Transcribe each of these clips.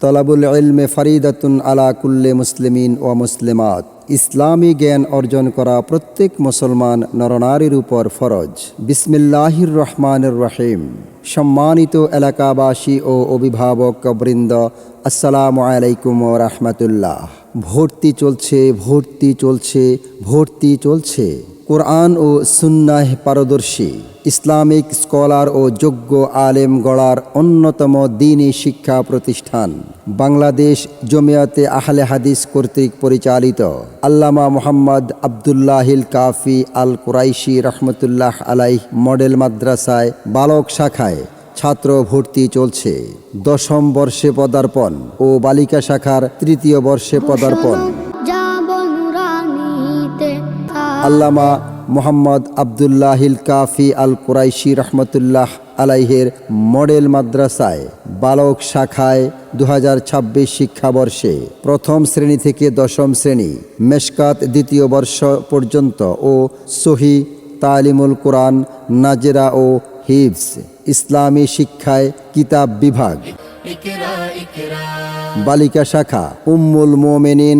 তলাবুল ইলমে ফরিদাতুন আলা কুল্লে মুসলিমিন ও মুসলিমাত। ইসলামী জ্ঞান অর্জন করা প্রত্যেক মুসলমান নরনারীর উপর ফরজ। বিসমিল্লাহির রহমানির রহিম। সম্মানিত এলাকাবাসী ও অভিভাবক বৃন্দ, আসসালামু আলাইকুম ও রহমতুল্লাহ। ভর্তি চলছে ভর্তি চলছে ভর্তি চলছে। কোরআন ও সুন্নাহ পারদর্শী, ইসলামিক স্কলার ও যোগ্য আলেম গড়ার অন্যতম দিনী শিক্ষা প্রতিষ্ঠান বাংলাদেশ জমিয়াতে আহলে হাদিস কর্তৃক পরিচালিত আল্লামা মোহাম্মদ আবদুল্লাহিল কাফি আল কুরাইশি রহমতুল্লাহ আলাইহ মডেল মাদ্রাসায় বালক শাখায় ছাত্র ভর্তি চলছে। দশম বর্ষে পদার্পণ ও বালিকা শাখার তৃতীয় বর্ষে পদার্পণ। আল্লামা মোহাম্মদ আবদুল্লাহিল কাফি আল কুরাইশি রহমতুল্লাহ আলাইহের মডেল মাদ্রাসায় বালক শাখায় দু হাজার ছাব্বিশ শিক্ষাবর্ষে প্রথম শ্রেণি থেকে দশম শ্রেণি মেশকাত দ্বিতীয় বর্ষ পর্যন্ত ও সহি তালিমুল কোরআন নাজেরা ও হিবস ইসলামী শিক্ষায় কিতাব বিভাগ। বালিকা শাখা উম্মুল মোমেনিন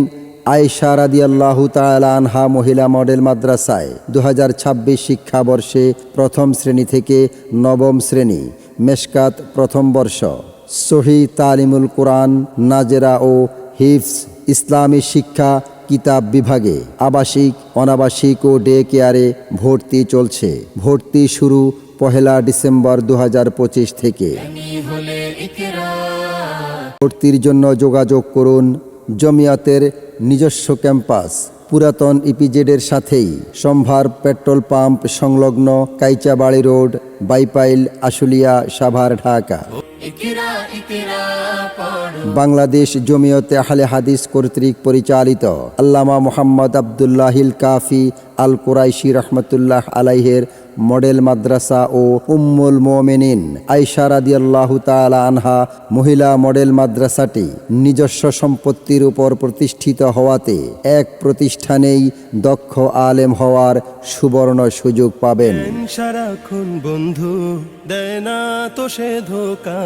আয়সা রাদিয়াল্লাহু তাআলা আনহা মহিলা মডেল মাদ্রাসায় দু হাজার ছাব্বিশ শিক্ষাবর্ষে প্রথম শ্রেণি থেকে নবম শ্রেণি মেশকাত প্রথম বর্ষ। সহি তালিমুল কোরআন নাজেরা ও হিফস ইসলামী শিক্ষা কিতাব বিভাগে আবাসিক অনাবাসিক ও ডে কেয়ারে ভর্তি চলছে। ভর্তি শুরু পহেলা ডিসেম্বর দু হাজার পঁচিশ থেকে। ভর্তির জন্য যোগাযোগ করুন জমিয়াতের নিজস্ব ক্যাম্পাস, পুরাতন ইপিজেডের সাথেই সম্ভার পেট্রোল পাম্প সংলগ্ন কাইচাবাড়ি রোড, বাইপাইল, আশুলিয়া, সাভার, ঢাকা। বাংলাদেশ জমিয়তে আহলে হাদিস কর্তৃক পরিচালিত আল্লামা মোহাম্মদ আবদুল্লাহিল কাফি আল কুরাইশি রহমতুল্লাহ আলাইহের মডেল মাদ্রাসা ও উম্মুল মোমেনিন আইসা রাদিয়াল্লাহু তাআলা আনহা মহিলা মডেল মাদ্রাসাটি নিজস্ব সম্পত্তির উপর প্রতিষ্ঠিত হওয়াতে এক প্রতিষ্ঠানেই দক্ষ আলেম হওয়ার সুবর্ণ সুযোগ পাবেন। সারাক্ষণ বন্ধু দেয় না তো সে ধোকা।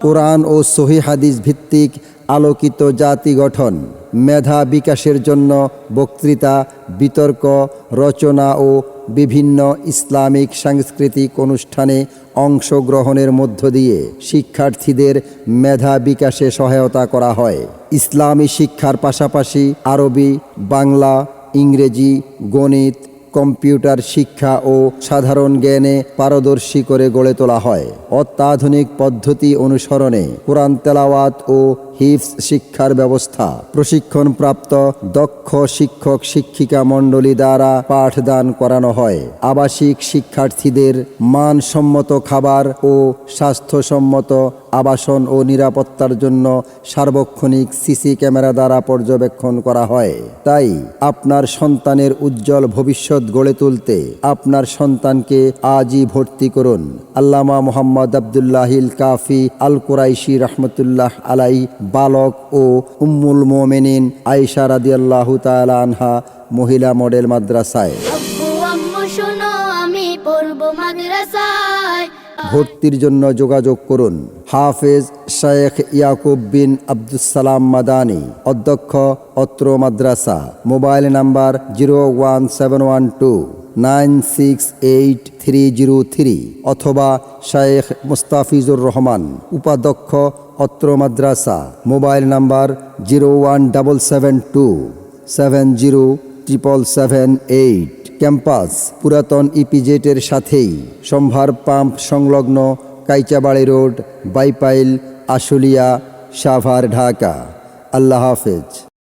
কোরআন ও সহি হাদিস ভিত্তিক আলোকিত জাতি গঠন মেধা বিকাশের জন্য বক্তৃতা বিতর্ক রচনা ও বিভিন্ন ইসলামিক সাংস্কৃতিক অনুষ্ঠানে অংশগ্রহণের মধ্য দিয়ে শিক্ষার্থীদের মেধা বিকাশে সহায়তা করা হয়। ইসলামী শিক্ষার পাশাপাশি আরবি, বাংলা, ইংরেজি, গণিত, কম্পিউটার শিক্ষা ও সাধারণ জ্ঞানে পারদর্শী করে গড়ে তোলা হয়। অত্যাধুনিক পদ্ধতি অনুসরণে কোরআন তেলাওয়াত ও হিফস শিক্ষার ব্যবস্থা। প্রশিক্ষণপ্রাপ্ত দক্ষ শিক্ষক শিক্ষিকা মণ্ডলী দ্বারা পাঠদান করানো হয়। আবাসিক শিক্ষার্থীদের মানসম্মত খাবার ও স্বাস্থ্যসম্মত আবাসন ও নিরাপত্তার জন্য সার্বক্ষণিক সিসি ক্যামেরা দ্বারা পর্যবেক্ষণ করা হয়। তাই আপনার সন্তানের উজ্জ্বল ভবিষ্যৎ গড়ে তুলতে আপনার সন্তানকে আজই ভর্তি করুন। আল্লামা মোহাম্মদ আবদুল্লাহিল কাফি আল কুরাইশি রহমতুল্লাহ আলাই বালক ও উম্মুল মোমেনিন আয়েশা রাদিয়াল্লাহু তাআলা আনহা মহিলা মডেল মাদ্রাসায়। ভর্তির জন্য যোগাযোগ করুন। হাফেজ শেখ ইয়াকুব বিন আব্দুসালাম মাদানী অধ্যক্ষ অত্র মাদ্রাসা। Mobile number zero one seven one two. Nine six eight three zero three অথবা শায়েখ মুস্তাফিজুর রহমান, উপাধ্যক্ষ, অত্র মাদ্রাসা, mobile number zero one double seven two seven zero triple seven eight. Campus, পুরাতন ইপিজেটের সাথেই, সম্ভার পাম্প সংলগ্ন কাইচাবাড়ি রোড, বাইপাইল, আশুলিয়া, সাভার, ঢাকা। আল্লাহ হাফেজ।